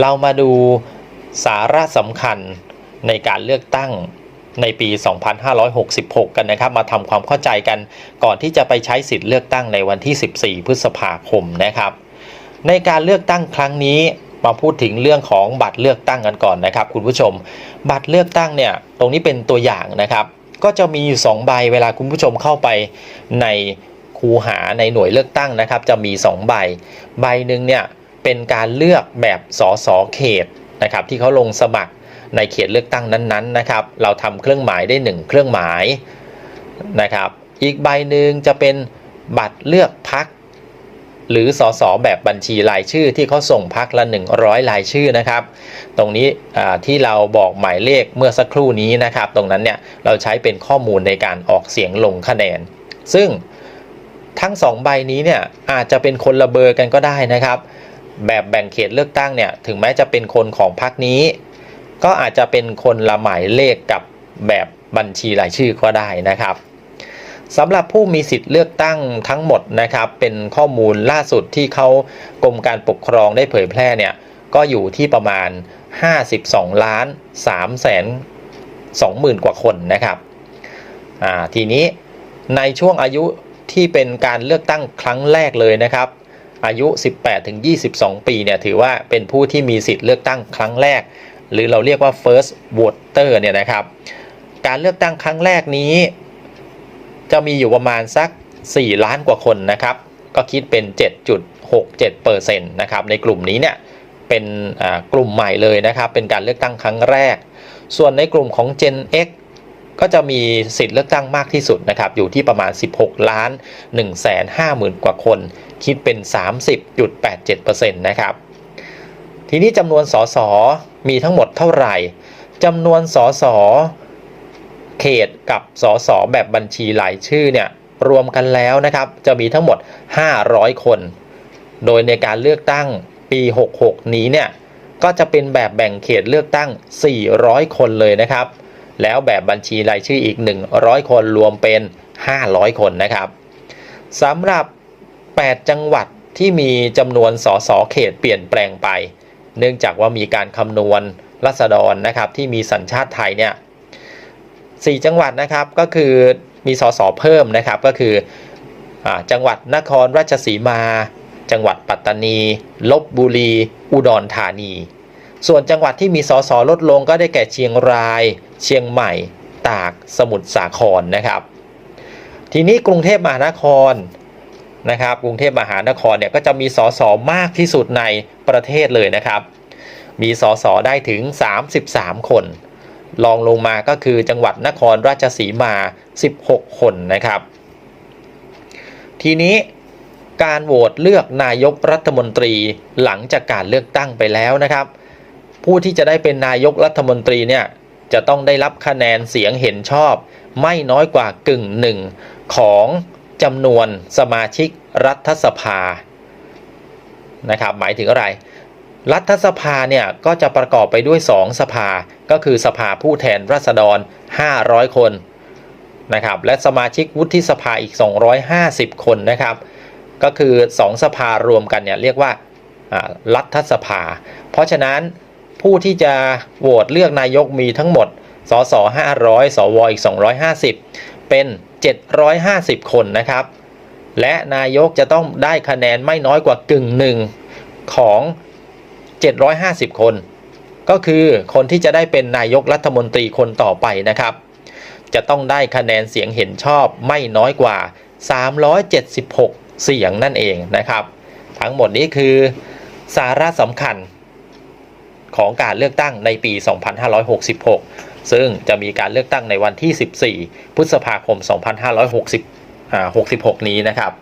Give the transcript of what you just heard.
เรามาดูสาระสำคัญในการเลือกตั้งในปี 2566 กันนะครับ มาทำความเข้าใจกันก่อนที่จะไปใช้สิทธิ์เลือกตั้งในวันที่ 14 พฤษภาคมนะครับ ในการเลือกตั้งครั้งนี้มาพูดถึงเรื่องของบัตรเลือกตั้งกันก่อนนะครับ คุณผู้ชม บัตรเลือกตั้งเนี่ยตรงนี้เป็นตัวอย่างนะครับ ก็จะมีอยู่ 2 ใบเวลาคุณผู้ชมเข้าไปในคูหาในหน่วยเลือกตั้งนะครับ จะมี 2 ใบ ใบหนึ่งเนี่ย เป็นการเลือกแบบสสเขตนะครับที่เขาลงสมัครในเขตเลือกตั้งนั้นๆนะครับ เราทำเครื่องหมายได้ 1 เครื่องหมายนะครับ อีกใบหนึ่งจะเป็นบัตรเลือกพักหรือสสแบบบัญชีรายชื่อที่เขาส่งพักละ 100 รายชื่อนะครับ ตรงนี้ที่เราบอกหมายเลขเมื่อสักครู่นี้นะครับ ตรงนั้นเนี่ยเราใช้เป็นข้อมูลในการออกเสียงลงคะแนน ซึ่งทั้งสองใบนี้เนี่ยอาจจะเป็นคนละเบอร์กันก็ได้นะครับ แบบแบ่งเขตเลือกตั้งเนี่ยถึงแม้จะเป็นคนของพรรคนี้ ก็อาจจะเป็นคนละหมายเลขกับแบบบัญชีรายชื่อก็ได้นะครับสำหรับผู้มีสิทธิ์เลือกตั้งทั้งหมดนะครับ เป็นข้อมูลล่าสุดที่เขากรมการปกครองได้เผยแพร่เนี่ยก็อยู่ที่ประมาณ 52 ล้าน3แสน20,000 กว่าคนนะครับทีนี้ในช่วงอายุที่เป็นการเลือกตั้งครั้งแรกเลยนะครับ อายุ 18ถึง22 ปีเนี่ยถือว่าเป็นผู้ที่มีสิทธิ์เลือกตั้งครั้งแรก หรือเราเรียกว่า first voter เนี่ยนะครับ การเลือกตั้งครั้งแรกนี้ จะมีอยู่ประมาณสัก 4 ล้านกว่าคนนะครับ ก็คิดเป็น 7.67%นะครับในกลุ่มนี้เนี่ยเป็นกลุ่มใหม่เลยนะครับ เป็นการเลือกตั้งครั้งแรก ส่วนในกลุ่มของ Gen X ก็จะมีสิทธิ์เลือกตั้งมากที่สุดนะครับ อยู่ที่ประมาณ 16 ล้าน 1 5 0 0 0 0 กว่าคน คิดเป็น 30.87%นะครับ ทีนี้จำนวนสสมีทั้งหมดเท่าไหร่จำนวนสสเขตกับสสแบบบัญชีรายชื่อเนี่ยรวมกันแล้วนะครับ จะมีทั้งหมด 500 คน โดยในการเลือกตั้งปี 66 นี้เนี่ยก็จะเป็นแบบแบ่งเขตเลือกตั้ง 400 คนเลยนะครับ แล้วแบบบัญชีรายชื่ออีก 100 คนรวมเป็น 500 คนนะครับสำหรับ 8 จังหวัดที่มีจำนวนสสเขตเปลี่ยนแปลงไป เนื่องจากว่ามีการคำนวณรัษฎรนะครับที่มีสัญชาติไทยเนี่ยสจังหวัดนะครับก็คือมีสสเพิ่มนะครับก็คืออจังหวัดนครราชสีมา จังหวัดปัตตานี ลบบุรี อุดรธานี ส่วนจังหวัดที่มีสสลดลงก็ได้แก่เชียงราย เชียงใหม่ ตาก สมุทรสาครนะครับ ทีนี้กรุงเทพมหานครนะครับ กรุงเทพมหานครเนี่ยก็จะมีสสมากที่สุดในประเทศเลยนะครับ มีสสได้ถึง 33 คนรองลงมาก็คือจังหวัดนครราชสีมา 16 คนนะครับ ทีนี้การโหวตเลือกนายกรัฐมนตรีหลังจากการเลือกตั้งไปแล้วนะครับ ผู้ที่จะได้เป็นนายกรัฐมนตรีเนี่ยจะต้องได้รับคะแนนเสียงเห็นชอบ ไม่น้อยกว่ากึ่งหนึ่งของจำนวนสมาชิกรัฐสภานะครับหมายถึงอะไร รัฐสภาเนี่ยก็จะประกอบไปด้วย 2 สภา ก็คือสภาผู้แทนราษฎร 500 คนนะครับและสมาชิกวุฒิสภาอีก 250 คนนะครับ ก็คือ 2 สภารวมกันเนี่ยเรียกว่าอ่ารัฐสภา เพราะฉะนั้น ผู้ที่จะโหวตเลือกนายกมีทั้งหมด สส500 สวอีก 250 เป็น 750 คนนะครับ และนายกจะต้องได้คะแนนไม่น้อยกว่ากึ่งหนึ่งของ 750 คน ก็คือคนที่จะได้เป็นนายกรัฐมนตรีคนต่อไปนะครับ จะต้องได้คะแนนเสียงเห็นชอบไม่น้อยกว่า 376 เสียงนั่นเองนะครับ ทั้งหมดนี้คือสาระสำคัญ ของการเลือกตั้งในปี 2566 ซึ่งจะมีการเลือกตั้งในวันที่ 14 พฤษภาคม 2566นี้นะครับ